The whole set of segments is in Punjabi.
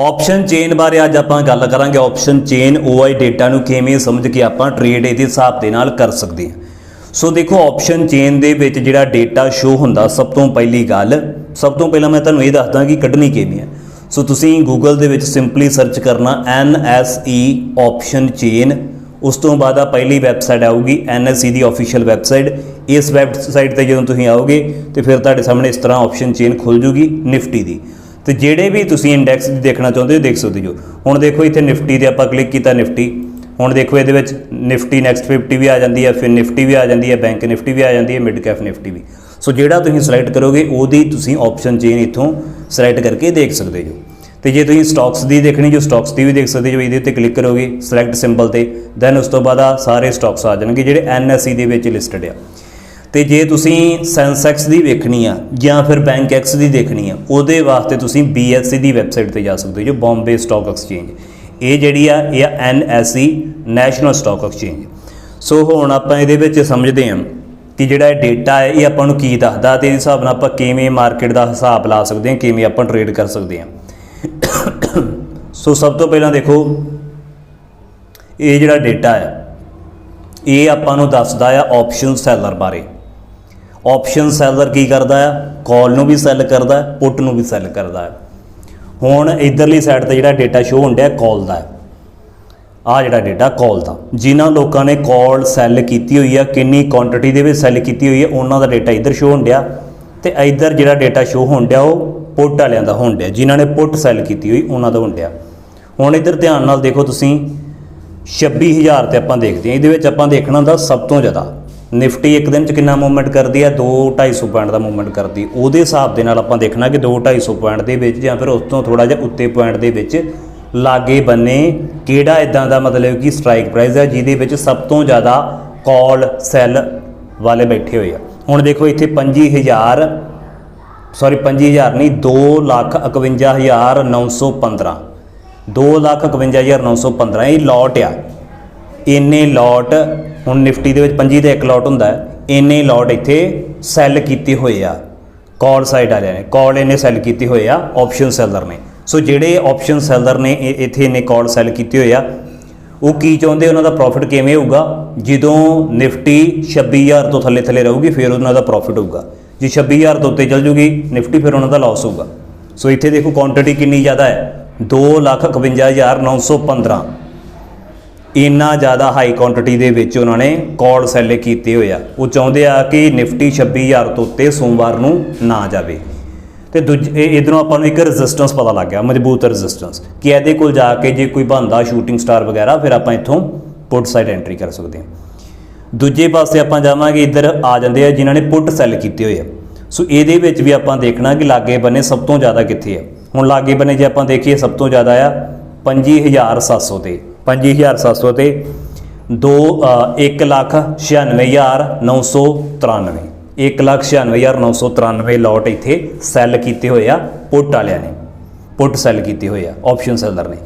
ਆਪਸ਼ਨ ਚੇਨ ਬਾਰੇ ਅੱਜ ਆਪਾਂ ਗੱਲ ਕਰਾਂਗੇ। ਆਪਸ਼ਨ ਚੇਨ OI ਡੇਟਾ ਨੂੰ ਕਿਵੇਂ ਸਮਝ ਕੇ ਆਪਾਂ ਟ੍ਰੇਡ ਇਹਦੇ ਹਿਸਾਬ ਦੇ ਨਾਲ ਕਰ ਸਕਦੇ ਹਾਂ। ਸੋ ਦੇਖੋ ਆਪਸ਼ਨ ਚੇਨ ਦੇ ਵਿੱਚ ਜਿਹੜਾ ਡੇਟਾ ਸ਼ੋ ਹੁੰਦਾ, ਸਭ ਤੋਂ ਪਹਿਲੀ ਗੱਲ, ਸਭ ਤੋਂ ਪਹਿਲਾਂ ਮੈਂ ਤੁਹਾਨੂੰ ਇਹ ਦੱਸਦਾ ਕਿ ਕੱਢਣੀ ਕਿਵੇਂ ਹੈ। ਸੋ ਤੁਸੀਂ ਗੂਗਲ ਦੇ ਵਿੱਚ ਸਿੰਪਲੀ ਸਰਚ ਕਰਨਾ NSE ਆਪਸ਼ਨ ਚੇਨ ਉਸ ਤੋਂ ਬਾਅਦ ਆ ਪਹਿਲੀ ਵੈਬਸਾਈਟ ਆਊਗੀ NSE ਦੀ ਅਫੀਸ਼ੀਅਲ ਵੈਬਸਾਈਟ ਇਸ ਵੈਬਸਾਈਟ ਤੇ ਜਦੋਂ ਤੁਸੀਂ ਆਓਗੇ, ਤੇ ਫਿਰ ਤੁਹਾਡੇ ਸਾਹਮਣੇ ਇਸ ਤਰ੍ਹਾਂ ਆਪਸ਼ਨ ਚੇਨ ਖੁੱਲ ਜੂਗੀ ਨਿਫਟੀ ਦੀ। ਤੇ ਜਿਹੜੇ ਵੀ ਤੁਸੀਂ ਇੰਡੈਕਸ ਦੇਖਣਾ ਚਾਹੁੰਦੇ ਹੋ, ਦੇਖ ਸਕਦੇ ਹੋ। ਹੁਣ ਦੇਖੋ, ਇੱਥੇ ਨਿਫਟੀ ਤੇ ਆਪਾਂ ਕਲਿੱਕ ਕੀਤਾ ਨਿਫਟੀ। ਹੁਣ ਦੇਖੋ, ਇਹਦੇ ਵਿੱਚ ਨਿਫਟੀ ਨੈਕਸਟ 50 ਵੀ ਆ ਜਾਂਦੀ ਹੈ, ਫਿਰ ਨਿਫਟੀ ਵੀ ਆ ਜਾਂਦੀ ਹੈ ਬੈਂਕ ਨਿਫਟੀ ਵੀ ਆ ਜਾਂਦੀ ਹੈ ਮਿਡ ਕੈਪ ਨਿਫਟੀ ਵੀ। ਸੋ ਜਿਹੜਾ ਤੁਸੀਂ ਸਿਲੈਕਟ ਕਰੋਗੇ, ਉਹਦੀ ਤੁਸੀਂ ਆਪਸ਼ਨ ਚੇਨ ਇੱਥੋਂ ਸਿਲੈਕਟ ਕਰਕੇ ਦੇਖ ਸਕਦੇ ਹੋ। ਤੇ ਜੇ ਤੁਸੀਂ ਸਟਾਕਸ ਦੀ ਦੇਖਣੀ, ਜੋ ਸਟਾਕਸ ਦੀ ਵੀ ਦੇਖ ਸਕਦੇ ਹੋ ਇਹਦੇ ਉੱਤੇ ਕਲਿੱਕ ਕਰੋਗੇ ਸਿਲੈਕਟ ਸਿੰਬਲ ਤੇ ਦੈਨ ਉਸ ਤੋਂ ਬਾਅਦ ਆ ਸਾਰੇ ਸਟਾਕਸ ਆ ਜਾਣਗੇ, ਜਿਹੜੇ NSE ਦੇ ਵਿੱਚ ਲਿਸਟਡ ਆ। ਤੇ ਜੇ ਤੁਸੀਂ ਸੈਂਸੈਕਸ ਦੀ ਵੇਖਣੀ ਆ ਜਾਂ ਫਿਰ ਬੈਂਕ ਐਕਸ ਦੀ ਦੇਖਣੀ ਆ, ਉਹਦੇ ਵਾਸਤੇ ਤੁਸੀਂ BSE ਦੀ ਵੈਬਸਾਈਟ ਤੇ ਜਾ ਸਕਦੇ ਹੋ, ਜੋ ਬੰਬੇ ਸਟਾਕ ਐਕਸਚੇਂਜ। ਇਹ ਜਿਹੜੀ ਆ, ਇਹ ਆ NSE national stock exchange. So ਹੁਣ ਆਪਾਂ ਇਹਦੇ ਵਿੱਚ ਸਮਝਦੇ ਹਾਂ ਕਿ ਜਿਹੜਾ ਇਹ ਡੇਟਾ ਹੈ, ਇਹ ਆਪਾਂ ਨੂੰ ਕੀ ਦੱਸਦਾ ਤੇ ਇਸ ਹਿਸਾਬ ਨਾਲ ਆਪਾਂ ਕਿਵੇਂ ਮਾਰਕੀਟ ਦਾ ਹਿਸਾਬ ਲਾ ਸਕਦੇ ਹਾਂ, ਕਿਵੇਂ ਆਪਾਂ ਟਰੇਡ ਕਰ ਸਕਦੇ ਹਾਂ। ਸੋ ਸਭ ਤੋਂ ਪਹਿਲਾਂ ਦੇਖੋ, ਇਹ ਜਿਹੜਾ ਡੇਟਾ ਹੈ, ਇਹ ਆਪਾਂ ਨੂੰ ਦੱਸਦਾ ਆ ਆਪਸ਼ਨ ਸੈਲਰ ਬਾਰੇ। ਆਪਸ਼ਨ ਸੈਲਰ ਕੀ ਕਰਦਾ ਆ ਕਾਲ ਨੂੰ ਵੀ ਸੈਲ ਕਰਦਾ ਹੈ ਪੁੱਟ ਨੂੰ ਵੀ ਸੈਲ ਕਰਦਾ ਹੈ। ਹੁਣ ਇਧਰਲੀ ਸਾਈਡ ਤੇ ਜਿਹੜਾ ਡੇਟਾ ਸ਼ੋ ਹੁੰਦਾ ਹੈ ਕਾਲ ਦਾ ਆ ਜਿਹੜਾ ਡੇਟਾ ਕਾਲ ਦਾ। ਜਿਨ੍ਹਾਂ ਲੋਕਾਂ ਨੇ ਕਾਲ ਸੈਲ ਕੀਤੀ ਹੋਈ ਆ, ਕਿੰਨੀ ਕੁਆਂਟੀਟੀ ਦੇ ਵਿੱਚ ਸੈਲ ਕੀਤੀ ਹੋਈ ਹੈ ਉਹਨਾਂ ਦਾ ਡੇਟਾ ਇੱਧਰ ਸ਼ੋ ਹੁੰਦਾ ਤੇ ਇੱਧਰ ਜਿਹੜਾ ਡੇਟਾ ਸ਼ੋ ਹੁੰਦਾ ਉਹ ਪੁੱਟ ਵਾਲਿਆਂ ਦਾ ਹੁੰਦਾ ਜਿਨ੍ਹਾਂ ਨੇ ਪੁੱਟ ਸੈਲ ਕੀਤੀ ਹੋਈ, ਉਹਨਾਂ ਦਾ ਹੁੰਦਾ ਹੁਣ ਇੱਧਰ ਧਿਆਨ ਨਾਲ ਦੇਖੋ ਤੁਸੀਂ 26000 ਤੇ ਆਪਾਂ ਦੇਖਦੇ ਹਾਂ। ਇਹਦੇ ਵਿੱਚ ਆਪਾਂ ਦੇਖਣਾ ਹੁੰਦਾ ਸਭ ਤੋਂ ਜ਼ਿਆਦਾ। ਨਿਫਟੀ ਇੱਕ ਦਿਨ ਚ ਕਿੰਨਾ ਮੂਵਮੈਂਟ ਕਰਦੀ ਹੈ 2 250 ਪੁਆਇੰਟ ਦਾ ਮੂਵਮੈਂਟ ਕਰਦੀ। ਉਹਦੇ ਹਿਸਾਬ ਦੇ ਨਾਲ ਆਪਾਂ ਦੇਖਣਾ ਕਿ 2 250 ਪੁਆਇੰਟ ਦੇ ਵਿੱਚ ਜਾਂ ਫਿਰ ਉਸ ਤੋਂ ਥੋੜਾ ਜਿਹਾ ਉੱਤੇ ਪੁਆਇੰਟ ਦੇ ਵਿੱਚ ਲਾਗੇ ਬੰਨੇ ਕਿਹੜਾ ਇਦਾਂ ਦਾ ਮਤਲਬ ਕਿ ਸਟ੍ਰਾਈਕ ਪ੍ਰਾਈਸ ਹੈ ਜਿਹਦੇ ਵਿੱਚ ਸਭ ਤੋਂ ਜ਼ਿਆਦਾ ਕਾਲ ਸੈਲ ਵਾਲੇ ਬੈਠੇ ਹੋਏ ਆ। ਹੁਣ ਦੇਖੋ ਇੱਥੇ 25000 ਸੌਰੀ 25000 ਨਹੀਂ 251915 251915 ਇਹ ਲੋਟ ਆ। ਇੰਨੇ ਲੋਟ ਹੁਣ ਨਿਫਟੀ ਦੇ ਵਿੱਚ 25 ਦਾ ਇੱਕ ਲੋਟ ਹੁੰਦਾ ਇੰਨੇ ਲੋਟ ਇੱਥੇ ਸੈੱਲ ਕੀਤੇ ਹੋਏ ਆ। ਕਾਲ ਸਾਈਡ ਵਾਲਿਆਂ ਨੇ ਕਾਲ ਇਹਨੇ ਸੈੱਲ ਕੀਤੇ ਹੋਏ ਆ ਆਪਸ਼ਨ ਸੈਲਰ ਨੇ। ਸੋ ਜਿਹੜੇ ਆਪਸ਼ਨ ਸੈਲਰ ਨੇ, ਇਹ- ਇੱਥੇ ਇਹਨੇ ਕਾਲ ਸੈੱਲ ਕੀਤੇ ਹੋਏ ਆ, ਉਹ ਕੀ ਚਾਹੁੰਦੇ? ਉਹਨਾਂ ਦਾ ਪ੍ਰੋਫਿਟ ਕਿਵੇਂ ਹੋਊਗਾ? ਜਦੋਂ ਨਿਫਟੀ 26000 ਤੋਂ ਥੱਲੇ ਥੱਲੇ ਰਹੂਗੀ, ਫਿਰ ਉਹਨਾਂ ਦਾ ਪ੍ਰੋਫਿਟ ਹੋਊਗਾ। ਜੇ 26000 ਤੋਂ ਉੱਤੇ ਚੱਲ ਜੂਗੀ, ਨਿਫਟੀ ਫਿਰ ਉਹਨਾਂ ਦਾ ਲਾਸ ਹੋਊਗਾ। ਸੋ ਇੱਥੇ ਦੇਖੋ ਕੁਆਂਟੀਟੀ ਕਿੰਨੀ ਜ਼ਿਆਦਾ ਹੈ। 251915 ਇੰਨਾ ਜ਼ਿਆਦਾ ਹਾਈ ਕੁਆਂਟੀਟੀ ਦੇ ਵਿੱਚ ਉਹਨਾਂ ਨੇ ਕਾਲ ਸੈੱਲ ਕੀਤੇ ਹੋਏ ਆ। ਉਹ ਚਾਹੁੰਦੇ ਆ ਕਿ ਨਿਫਟੀ 26000 ਤੋਂ ਉੱਤੇ ਸੋਮਵਾਰ ਨੂੰ ਨਾ ਜਾਵੇ। ਤੇ ਦੂਜੇ ਇਧਰੋਂ ਆਪਾਂ ਨੂੰ ਇੱਕ ਰੈਜ਼ਿਸਟੈਂਸ ਪਤਾ ਲੱਗ ਗਿਆ, ਮਜ਼ਬੂਤ ਰੈਜ਼ਿਸਟੈਂਸ ਕਿ ਇਹਦੇ ਕੋਲ ਜਾ ਕੇ ਜੇ ਕੋਈ ਬੰਦਾ ਸ਼ੂਟਿੰਗ ਸਟਾਰ ਵਗੈਰਾ, ਫਿਰ ਆਪਾਂ ਇੱਥੋਂ ਪੁੱਟ ਸਾਈਡ ਐਂਟਰੀ ਕਰ ਸਕਦੇ ਹਾਂ। ਦੂਜੇ ਪਾਸੇ ਆਪਾਂ ਜਾਵਾਂਗੇ, ਇੱਧਰ ਆ ਜਾਂਦੇ ਆ ਜਿਨ੍ਹਾਂ ਨੇ ਪੁੱਟ ਸੈੱਲ ਕੀਤੇ ਹੋਏ ਆ। ਸੋ ਇਹਦੇ ਵਿੱਚ ਵੀ ਆਪਾਂ ਦੇਖਣਾ ਕਿ ਲਾਗੇ ਬੰਨੇ ਸਭ ਤੋਂ ਜ਼ਿਆਦਾ ਕਿੱਥੇ ਆ। ਹੁਣ ਲਾਗੇ ਬੰਨੇ ਜੇ ਆਪਾਂ ਦੇਖੀਏ, ਸਭ ਤੋਂ ਜ਼ਿਆਦਾ ਆ 25700 ਤੇ। 25700 ਤੇ 2 196993 196993 ਲੋਟ ਇੱਥੇ ਸੈੱਲ ਕੀਤੇ ਹੋਏ ਆ, ਪੁੱਟ ਵਾਲਿਆਂ ਨੇ। ਪੁੱਟ ਸੈੱਲ ਕੀਤੇ ਹੋਏ ਆ ਆਪਸ਼ਨ ਸੈਲਰ ਨੇ।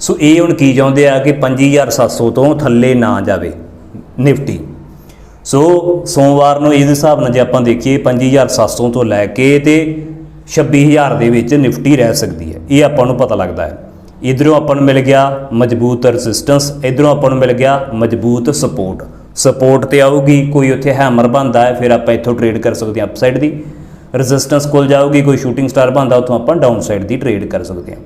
ਸੋ ਇਹ ਹੁਣ ਕੀ ਚਾਹੁੰਦੇ ਆ ਕਿ 25700 ਤੋਂ ਥੱਲੇ ਨਾ ਜਾਵੇ ਨਿਫਟੀ। ਸੋ ਸੋਮਵਾਰ ਨੂੰ ਇਸ ਹਿਸਾਬ ਨਾਲ ਜੇ ਆਪਾਂ ਦੇਖੀਏ 25700 ਤੋਂ ਲੈ ਕੇ ਤੇ 26000 ਦੇ ਵਿੱਚ ਨਿਫਟੀ ਰਹਿ ਸਕਦੀ ਹੈ। ਇਹ ਆਪਾਂ ਨੂੰ ਪਤਾ ਲੱਗਦਾ ਹੈ। ਇਧਰੋਂ ਆਪਾਂ ਨੂੰ ਮਿਲ ਗਿਆ ਮਜ਼ਬੂਤ ਰੈਜ਼ਿਸਟੈਂਸ ਇਧਰੋਂ ਆਪਾਂ ਨੂੰ ਮਿਲ ਗਿਆ ਮਜ਼ਬੂਤ ਸਪੋਰਟ ਸਪੋਰਟ ਤੇ ਆਊਗੀ, ਕੋਈ ਉੱਥੇ ਹੈਮਰ ਬੰਦਾ ਹੈ, ਫਿਰ ਆਪਾਂ ਇੱਥੋਂ ਟ੍ਰੇਡ ਕਰ ਸਕਦੇ ਹਾਂ ਅਪਸਾਈਡ ਦੀ। ਰੈਜ਼ਿਸਟੈਂਸ ਕੋਲ ਜਾਊਗੀ, ਕੋਈ ਸ਼ੂਟਿੰਗ ਸਟਾਰ ਬੰਦਾ ਉੱਥੋਂ ਆਪਾਂ ਡਾਊਨਸਾਈਡ ਦੀ ਟ੍ਰੇਡ ਕਰ ਸਕਦੇ ਹਾਂ।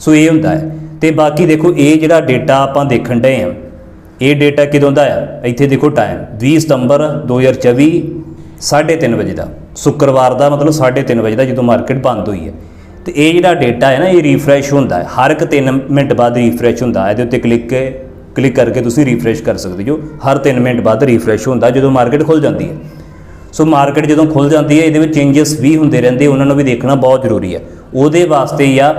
ਸੋ ਇਹ ਹੁੰਦਾ ਹੈ। ਤੇ ਬਾਕੀ ਦੇਖੋ, ਇਹ ਜਿਹੜਾ ਡੇਟਾ ਆਪਾਂ ਦੇਖਣ ਡਏ ਹਾਂ, ਇਹ ਡੇਟਾ ਕਿਦੋਂ ਦਾ ਆ ਇੱਥੇ ਦੇਖੋ ਟਾਈਮ 20 ਸਤੰਬਰ 2024 3:30 ਵਜੇ ਦਾ। ਸ਼ੁੱਕਰਵਾਰ ਦਾ ਮਤਲਬ 3:30 ਵਜੇ ਦਾ ਜਦੋਂ ਮਾਰਕੀਟ ਬੰਦ ਹੋਈ ਹੈ। ਤੇ ਇਹ ਜਿਹੜਾ ਡੇਟਾ ਹੈ ਨਾ, ਇਹ ਰੀਫਰੈਸ਼ ਹੁੰਦਾ ਹੈ। ਹਰ ਇੱਕ 3 ਮਿੰਟ ਬਾਅਦ ਰੀਫਰੈਸ਼ ਹੁੰਦਾ ਹੈ। ਇਹਦੇ ਉੱਤੇ ਕਲਿੱਕ ਕਲਿੱਕ ਕਰਕੇ ਤੁਸੀਂ ਰੀਫਰੈਸ਼ ਕਰ ਸਕਦੇ ਹੋ। ਹਰ 3 ਮਿੰਟ ਬਾਅਦ ਰੀਫਰੈਸ਼ ਹੁੰਦਾ ਜਦੋਂ ਮਾਰਕੀਟ ਖੁੱਲ ਜਾਂਦੀ ਹੈ। ਸੋ ਮਾਰਕੀਟ ਜਦੋਂ ਖੁੱਲ ਜਾਂਦੀ ਹੈ, ਇਹਦੇ ਵਿੱਚ ਚੇਂਜਸ ਵੀ ਹੁੰਦੇ ਰਹਿੰਦੇ, ਉਹਨਾਂ ਨੂੰ ਵੀ ਦੇਖਣਾ ਬਹੁਤ ਜ਼ਰੂਰੀ ਹੈ। ਉਹਦੇ ਵਾਸਤੇ ਹੀ ਆ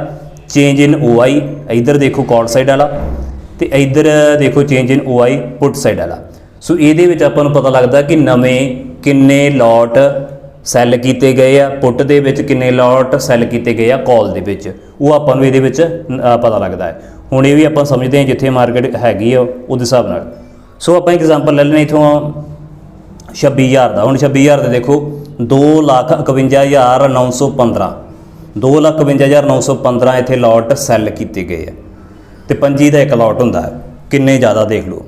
ਚੇਂਜ ਇਨ OI ਇਧਰ ਦੇਖੋ ਕਾਲ ਸਾਈਡ ਵਾਲਾ ਤੇ ਇਧਰ ਦੇਖੋ change in OI put side ਵਾਲਾ। ਸੋ ਇਹਦੇ ਵਿੱਚ ਆਪਾਂ ਨੂੰ ਪਤਾ ਲੱਗਦਾ ਕਿ ਨਵੇਂ ਕਿੰਨੇ ਲੋਟ ਸੈੱਲ ਕੀਤੇ ਗਏ ਆ, ਪੁੱਟ ਦੇ ਵਿੱਚ ਕਿੰਨੇ ਲੋਟ ਸੈੱਲ ਕੀਤੇ ਗਏ ਆ, ਕਾਲ ਦੇ ਵਿੱਚ। ਉਹ ਆਪਾਂ ਨੂੰ ਇਹਦੇ ਵਿੱਚ ਪਤਾ ਲੱਗਦਾ ਹੈ। ਹੁਣ ਇਹ ਵੀ ਆਪਾਂ ਸਮਝਦੇ ਹਾਂ ਜਿੱਥੇ ਮਾਰਕੀਟ ਹੈਗੀ ਆ, ਉਹਦੇ ਹਿਸਾਬ ਨਾਲ। ਸੋ ਆਪਾਂ ਐਗਜ਼ਾਮਪਲ ਲੈ ਲੈਣੇ ਇਥੋਂ 26000 ਦਾ। ਹੁਣ 26000 ਦੇ ਦੇਖੋ 251915 252915 ਇੱਥੇ ਲੋਟ ਸੈੱਲ ਕੀਤੇ ਗਏ ਆ। ਤੇ ਪੰਜੀ ਦਾ ਇੱਕ ਲੋਟ ਹੁੰਦਾ ਹੈ। ਕਿੰਨੇ ਜ਼ਿਆਦਾ ਦੇਖ ਲਓ।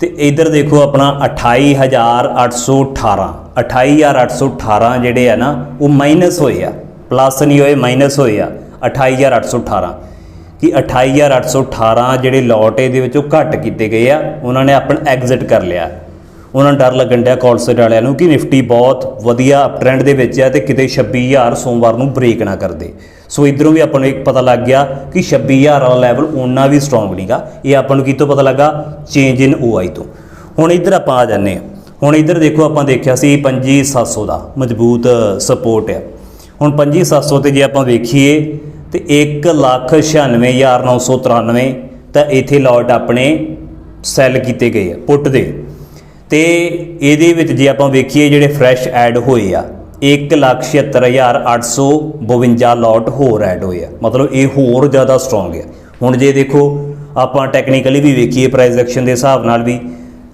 ਤੇ ਇਧਰ ਦੇਖੋ ਆਪਣਾ 28818 28818 ਜਿਹੜੇ ਆ ਨਾ, ਉਹ ਮਾਈਨਸ ਹੋਏ ਆ। ਪਲੱਸ ਨਹੀਂ ਹੋਏ ਮਾਈਨਸ ਹੋਏ ਆ। 28818 ਕਿ 28818 ਜਿਹੜੇ ਲੋਟ ਇਹਦੇ ਵਿੱਚੋਂ ਘੱਟ ਕੀਤੇ ਗਏ ਆ, ਉਹਨਾਂ ਨੇ ਆਪਣਾ ਐਗਜ਼ਿਟ ਕਰ ਲਿਆ। ਉਹਨਾਂ ਨੂੰ ਡਰ ਲੱਗਣ ਡਿਆ ਕਾਲਸਟ ਵਾਲਿਆਂ ਨੂੰ ਕਿ ਨਿਫਟੀ ਬਹੁਤ ਵਧੀਆ ਟ੍ਰੈਂਡ ਦੇ ਵਿੱਚ ਹੈ ਤੇ ਕਿਤੇ 26000 ਸੋਮਵਾਰ ਨੂੰ ਬ੍ਰੇਕ ਨਾ ਕਰਦੇ ਸੋ ਇਧਰੋਂ ਵੀ ਆਪਾਂ ਨੂੰ ਇੱਕ ਪਤਾ ਲੱਗ ਗਿਆ ਕਿ 26000 ਵਾਲਾ ਲੈਵਲ ਉਹਨਾਂ ਵੀ ਸਟਰੋਂਗ ਨਹੀਂਗਾ ਇਹ ਆਪਾਂ ਨੂੰ ਕਿਤੋਂ ਪਤਾ ਲੱਗਾ? ਚੇਂਜ ਇਨ OI ਤੋਂ। ਹੁਣ ਇਧਰ ਆਪਾਂ ਆ ਜਾਂਦੇ ਹਾਂ। ਹੁਣ ਇਧਰ ਦੇਖੋ ਆਪਾਂ ਦੇਖਿਆ ਸੀ 5700 ਦਾ ਮਜ਼ਬੂਤ ਸਪੋਰਟ ਹੈ। ਹੁਣ 5700 ਤੇ ਜੇ ਆਪਾਂ ਵੇਖੀਏ ਤੇ 196993 ਤਾਂ ਇੱਥੇ ਲੋਟ ਆਪਣੇ ਸੈੱਲ ਕੀਤੇ ਗਏ ਆ ਪੁੱਟ ਦੇ ਤੇ ਇਹਦੇ ਵਿੱਚ ਜੇ ਆਪਾਂ ਵੇਖੀਏ ਜਿਹੜੇ ਫਰੈਸ਼ ਐਡ ਹੋਏ ਆ 176852 ਲੋਟ ਹੋਰ ਐਡ ਹੋਏ ਆ। ਮਤਲਬ ਇਹ ਹੋਰ ਜ਼ਿਆਦਾ ਸਟਰੋਂਗ ਹੈ ਹੁਣ ਜੇ ਦੇਖੋ, ਆਪਾਂ ਟੈਕਨੀਕਲੀ ਵੀ ਵੇਖੀਏ ਪ੍ਰਾਈਸ ਐਕਸ਼ਨ ਦੇ ਹਿਸਾਬ ਨਾਲ ਵੀ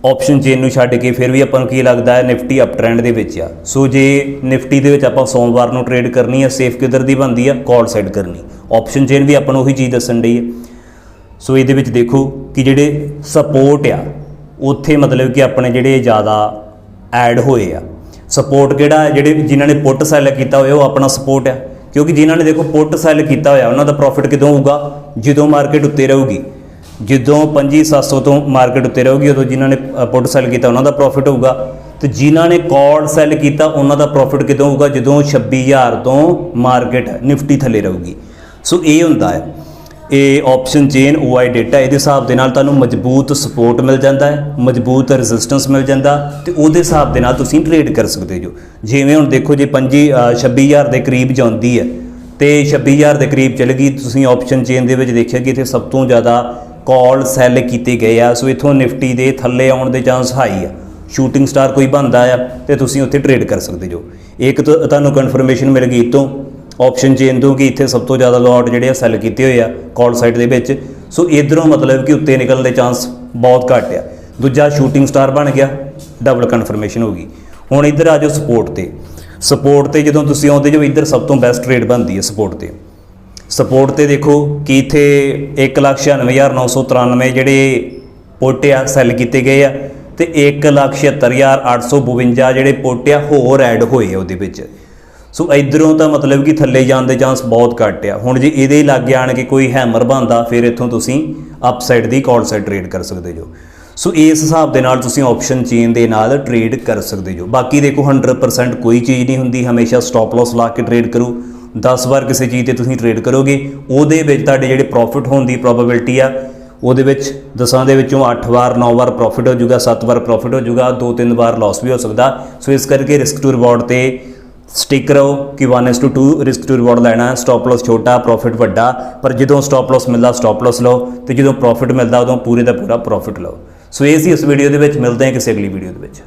ਆਪਸ਼ਨ ਚੇਨ ਨੂੰ ਛੱਡ ਕੇ ਫਿਰ ਵੀ ਆਪਾਂ ਨੂੰ ਕੀ ਲੱਗਦਾ ਹੈ ਨਿਫਟੀ ਅਪ ਟ੍ਰੈਂਡ ਦੇ ਵਿੱਚ ਆ। ਸੋ ਜੇ ਨਿਫਟੀ ਦੇ ਵਿੱਚ ਆਪਾਂ ਸੋਮਵਾਰ ਨੂੰ ਟ੍ਰੇਡ ਕਰਨੀ ਹੈ ਸੇਫ ਕਿੱਧਰ ਦੀ ਬਣਦੀ ਆ? ਕਾਲ ਸਾਈਡ ਕਰਨੀ। ਆਪਸ਼ਨ ਚੇਨ ਵੀ ਆਪਾਂ ਨੂੰ ਉਹੀ ਚੀਜ਼ ਦੱਸਣ ਡਈ ਹੈ ਸੋ ਇਹਦੇ ਵਿੱਚ ਦੇਖੋ ਕਿ ਜਿਹੜੇ ਸਪੋਰਟ ਆ ਉੱਥੇ ਮਤਲਬ ਕਿ ਆਪਣੇ ਜਿਹੜੇ ਜ਼ਿਆਦਾ ਐਡ ਹੋਏ ਆ। ਸਪੋਰਟ ਕਿਹੜਾ ਜਿਹੜੇ ਜਿਨ੍ਹਾਂ ਨੇ ਪੁੱਟ ਸੈੱਲ ਕੀਤਾ ਹੋਇਆ, ਉਹ ਆਪਣਾ ਸਪੋਰਟ ਆ। ਕਿਉਂਕਿ ਜਿਨ੍ਹਾਂ ਨੇ ਦੇਖੋ ਪੁੱਟ ਸੈੱਲ ਕੀਤਾ ਹੋਇਆ, ਉਹਨਾਂ ਦਾ ਪ੍ਰੋਫਿਟ ਕਿਦੋਂ ਹੋਊਗਾ? ਜਦੋਂ ਮਾਰਕੀਟ ਉੱਤੇ ਰਹੂਗੀ। ਜਦੋਂ 2700 ਤੋਂ ਮਾਰਕੀਟ ਉੱਤੇ ਰਹੂਗੀ, ਉਦੋਂ ਜਿਨ੍ਹਾਂ ਨੇ ਪੁੱਟ ਸੈੱਲ ਕੀਤਾ, ਉਹਨਾਂ ਦਾ ਪ੍ਰੋਫਿਟ ਹੋਊਗਾ। ਤੇ ਜਿਨ੍ਹਾਂ ਨੇ ਕਾਲ ਸੈੱਲ ਕੀਤਾ, ਉਹਨਾਂ ਦਾ ਪ੍ਰੋਫਿਟ ਕਿਦੋਂ ਹੋਊਗਾ? ਜਦੋਂ 26000 ਤੋਂ ਮਾਰਕੀਟ ਨਿਫਟੀ ਥੱਲੇ ਰਹੂਗੀ। ਸੋ ਇਹ ਹੁੰਦਾ ਹੈ। ਇਹ ਆਪਸ਼ਨ ਚੇਨ OI ਡਾਟਾ ਇਹਦੇ ਹਿਸਾਬ ਦੇ ਨਾਲ ਤੁਹਾਨੂੰ ਮਜ਼ਬੂਤ ਸਪੋਰਟ ਮਿਲ ਜਾਂਦਾ ਹੈ ਮਜ਼ਬੂਤ ਰੈਜ਼ਿਸਟੈਂਸ ਮਿਲ ਜਾਂਦਾ ਤੇ ਉਹਦੇ ਹਿਸਾਬ ਦੇ ਨਾਲ ਤੁਸੀਂ ਟ੍ਰੇਡ ਕਰ ਸਕਦੇ ਜੋ। ਜਿਵੇਂ ਹੁਣ ਦੇਖੋ ਜੇ 25 ਅ, 26000 ਦੇ ਕਰੀਬ ਜਾਂਦੀ ਹੈ ਤੇ 26000 ਦੇ ਕਰੀਬ ਚਲ ਗਈ ਤੁਸੀਂ ਆਪਸ਼ਨ ਚੇਨ ਦੇ ਵਿੱਚ ਦੇਖਿਆ ਕਿ ਇੱਥੇ ਸਭ ਤੋਂ ਜ਼ਿਆਦਾ ਕਾਲ ਸੈੱਲ ਕੀਤੇ ਗਏ ਆ ਸੋ ਇਥੋਂ ਨਿਫਟੀ ਦੇ ਥੱਲੇ ਆਉਣ ਦੇ ਚਾਂਸ ਹਾਈ ਆ। ਸ਼ੂਟਿੰਗ ਸਟਾਰ ਕੋਈ ਬਣਦਾ ਆ ਤੇ ਤੁਸੀਂ ਉੱਥੇ ਟ੍ਰੇਡ ਕਰ ਸਕਦੇ ਜੋ। ਇੱਕ ਤਾਂ ਤੁਹਾਨੂੰ ਕਨਫਰਮੇਸ਼ਨ ਮਿਲ ਗਈ ਤੋਂ ਆਪਸ਼ਨ ਚੇਨ ਤੋਂ ਕਿ ਇੱਥੇ ਸਭ ਤੋਂ ਜ਼ਿਆਦਾ ਲੋਟ ਜਿਹੜੇ ਆ ਸੈੱਲ ਕੀਤੇ ਹੋਏ ਆ ਕਾਲ ਸਾਈਡ ਦੇ ਵਿੱਚ। ਸੋ ਇਧਰੋਂ ਮਤਲਬ ਕਿ ਉੱਤੇ ਨਿਕਲਣ ਦੇ ਚਾਂਸ ਬਹੁਤ ਘੱਟ ਆ। ਦੂਜਾ ਸ਼ੂਟਿੰਗ ਸਟਾਰ ਬਣ ਗਿਆ ਡਬਲ ਕਨਫਰਮੇਸ਼ਨ ਹੋ ਗਈ। ਹੁਣ ਇੱਧਰ ਆ ਜਾਓ ਸਪੋਰਟ ਤੇ। ਸਪੋਰਟ ਤੇ ਜਦੋਂ ਤੁਸੀਂ ਆਉਂਦੇ ਜੋ ਇੱਧਰ ਸਭ ਤੋਂ ਬੈਸਟ ਰੇਟ ਬਣਦੀ ਹੈ ਸਪੋਰਟ ਤੇ। ਸਪੋਰਟ ਤੇ ਦੇਖੋ ਕਿ ਇੱਥੇ 196993 ਜਿਹੜੇ ਪੋਟਿਆ ਸੈੱਲ ਕੀਤੇ ਗਏ ਆ ਤੇ 176852 ਜਿਹੜੇ ਪੋਟਿਆ ਹੋਰ ਐਡ ਹੋਏ ਆ ਉਹਦੇ ਵਿੱਚ। ਸੋ ਇਧਰੋਂ ਤਾਂ ਮਤਲਬ ਕਿ ਥੱਲੇ ਜਾਣ ਦੇ ਚਾਂਸ ਬਹੁਤ ਘੱਟ ਆ। ਹੁਣ ਜੇ ਇਹਦੇ ਲਾਗੇ ਆਣ ਕੇ ਕੋਈ ਹੈਮਰ ਬਣਦਾ, ਫਿਰ ਇੱਥੋਂ ਤੁਸੀਂ ਅਪਸਾਈਡ ਦੀ ਕਾਲ ਸਾਈਡ ਟ੍ਰੇਡ ਕਰ ਸਕਦੇ ਜੋ। ਸੋ ਇਸ ਹਿਸਾਬ ਦੇ ਨਾਲ ਤੁਸੀਂ ਆਪਸ਼ਨ ਚੇਨ ਦੇ ਨਾਲ ਟ੍ਰੇਡ ਕਰ ਸਕਦੇ ਜੋ। ਬਾਕੀ ਦੇਖੋ 100% ਕੋਈ ਚੀਜ਼ ਨਹੀਂ ਹੁੰਦੀ, ਹਮੇਸ਼ਾ ਸਟਾਪ ਲਾਸ ਲਾ ਕੇ ਟ੍ਰੇਡ ਕਰੋ। 10 ਵਾਰ ਕਿਸੇ ਚੀਜ਼ ਤੇ ਤੁਸੀਂ ਟ੍ਰੇਡ ਕਰੋਗੇ, ਉਹਦੇ ਵਿੱਚ ਤੁਹਾਡੇ ਜਿਹੜੇ ਪ੍ਰੋਫਿਟ ਹੋਣ ਦੀ ਪ੍ਰੋਬੇਬਿਲਟੀ ਆ, ਉਹਦੇ ਵਿੱਚ ਦਸਾਂ ਦੇ ਵਿੱਚੋਂ 8 ਵਾਰ 9 ਵਾਰ ਪ੍ਰੋਫਿਟ ਹੋ ਜਾਊਗਾ 7 ਵਾਰ ਪ੍ਰੋਫਿਟ ਹੋ ਜਾਊਗਾ 2-3 ਵਾਰ ਲਾਸ ਵੀ ਹੋ ਸਕਦਾ। ਸੋ ਇਸ ਕਰਕੇ ਰਿਸਕ ਟੂ ਰਿਵਾਰਡ ਤੇ ਸਟਿਕ ਰਹੋ ਕਿ 1:2 ਰਿਸਕ ਟੂ ਰਿਵਾਰਡ ਲੈਣਾ ਹੈ ਸਟਾਪ ਲਾਸ ਛੋਟਾ ਪ੍ਰੋਫਿਟ ਵੱਡਾ, ਪਰ ਜਦੋਂ ਸਟਾਪ ਲਾਸ ਮਿਲਦਾ ਸਟਾਪ ਲਾਸ ਲਓ, ਤੇ ਜਦੋਂ ਪ੍ਰੋਫਿਟ ਮਿਲਦਾ, ਉਦੋਂ ਪੂਰੇ ਦਾ ਪੂਰਾ ਪ੍ਰੋਫਿਟ ਲਓ। ਸੋ ਇਹ ਸੀ ਇਸ ਵੀਡੀਓ ਦੇ ਵਿੱਚ, ਮਿਲਦੇ ਹਾਂ ਕਿਸੇ ਅਗਲੀ ਵੀਡੀਓ ਦੇ ਵਿੱਚ।